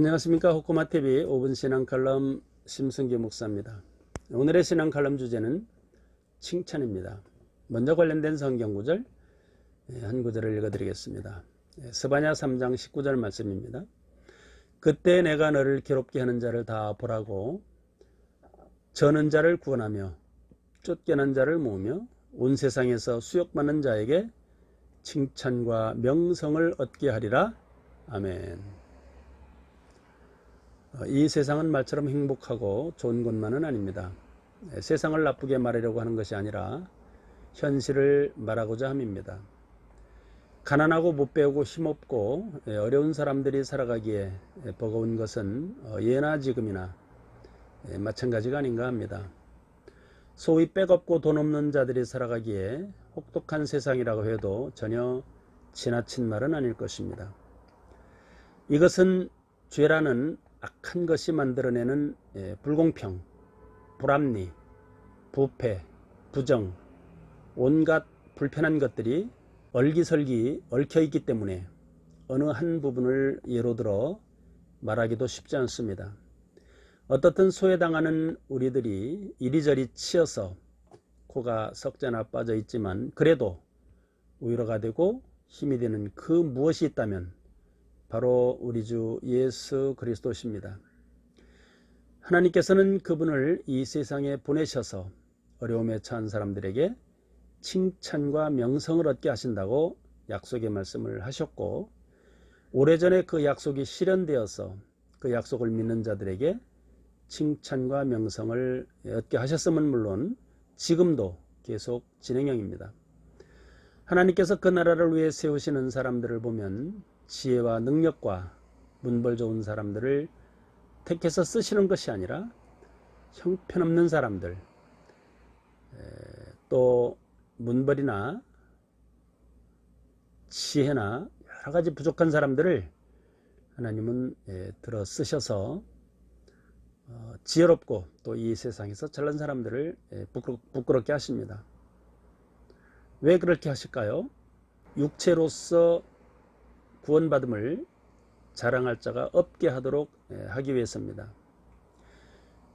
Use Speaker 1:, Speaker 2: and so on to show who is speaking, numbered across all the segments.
Speaker 1: 안녕하십니까 호코마TV 5분 신앙 칼럼 심승기 목사입니다. 오늘의 신앙 칼럼 주제는 칭찬입니다. 먼저 관련된 성경 구절 예, 한 구절을 읽어드리겠습니다. 예, 스바냐 3장 19절 말씀입니다. 그때 내가 너를 괴롭게 하는 자를 다 보라고 저는 자를 구원하며 쫓겨난 자를 모으며 온 세상에서 수욕받는 자에게 칭찬과 명성을 얻게 하리라. 아멘. 어, 이 세상은 말처럼 행복하고 좋은 것만은 아닙니다. 예, 세상을 나쁘게 말하려고 하는 것이 아니라 현실을 말하고자 함입니다. 가난하고 못 배우고 힘없고 예, 어려운 사람들이 살아가기에 예, 버거운 것은 어, 예나 지금이나 예, 마찬가지가 아닌가 합니다. 소위 백없고 돈 없는 자들이 살아가기에 혹독한 세상이라고 해도 전혀 지나친 말은 아닐 것입니다. 이것은 죄라는 악한 것이 만들어내는 예, 불공평, 불합리, 부패, 부정, 온갖 불편한 것들이 얼기설기 얽혀 있기 때문에 어느 한 부분을 예로 들어 말하기도 쉽지 않습니다. 어떻든 소외당하는 우리들이 이리저리 치여서 코가 석자나 빠져 있지만 그래도 위로가 되고 힘이 되는 그 무엇이 있다면 바로 우리 주 예수 그리스도십니다. 하나님께서는 그분을 이 세상에 보내셔서 어려움에 처한 사람들에게 칭찬과 명성을 얻게 하신다고 약속의 말씀을 하셨고 오래전에 그 약속이 실현되어서 그 약속을 믿는 자들에게 칭찬과 명성을 얻게 하셨음은 물론 지금도 계속 진행형입니다. 하나님께서 그 나라를 위해 세우시는 사람들을 보면 지혜와 능력과 문벌 좋은 사람들을 택해서 쓰시는 것이 아니라 형편없는 사람들 또 문벌이나 지혜나 여러 가지 부족한 사람들을 하나님은 들어 쓰셔서 어, 지혜롭고 또 이 세상에서 잘난 사람들을 부끄럽 게 하십니다. 왜 그렇게 하실까요? 육체로서 구원받음을 자랑할 자가 없게 하도록 하기 위해서입니다.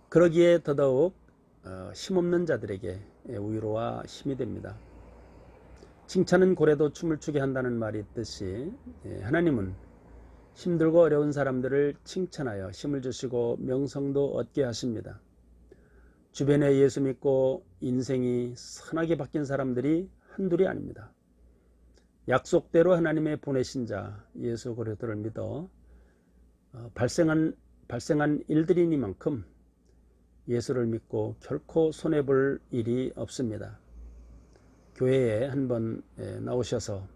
Speaker 1: 그러기에 더더욱 어, 힘없는 자들에게 위로와 힘이 됩니다. 칭찬은 고래도 춤을 추게 한다는 말이 있듯이 하나님은 힘들고 어려운 사람들을 칭찬하여 힘을 주시고 명성도 얻게 하십니다. 주변에 예수 믿고 인생이 선하게 바뀐 사람들이 한둘이 아닙니다. 약속대로 하나님의 보내신 자 예수 그리스도를 믿어 어, 발생한 발생한 일들이니만큼 예수를 믿고 결코 손해 볼 일이 없습니다. 교회에 한번 나오셔서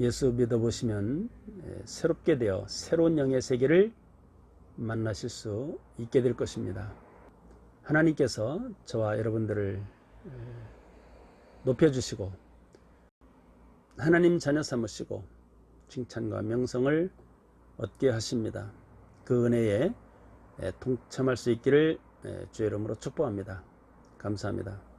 Speaker 1: 예수 믿어 보시면 새롭게 되어 새로운 영의 세계를 만나실 수 있게 될 것입니다. 하나님께서 저와 여러분들을 높여 주시고 하나님 자녀 삼으시고 칭찬과 명성을 얻게 하십니다. 그 은혜에 동참할 수 있기를 주의 이름으로 축복합니다. 감사합니다.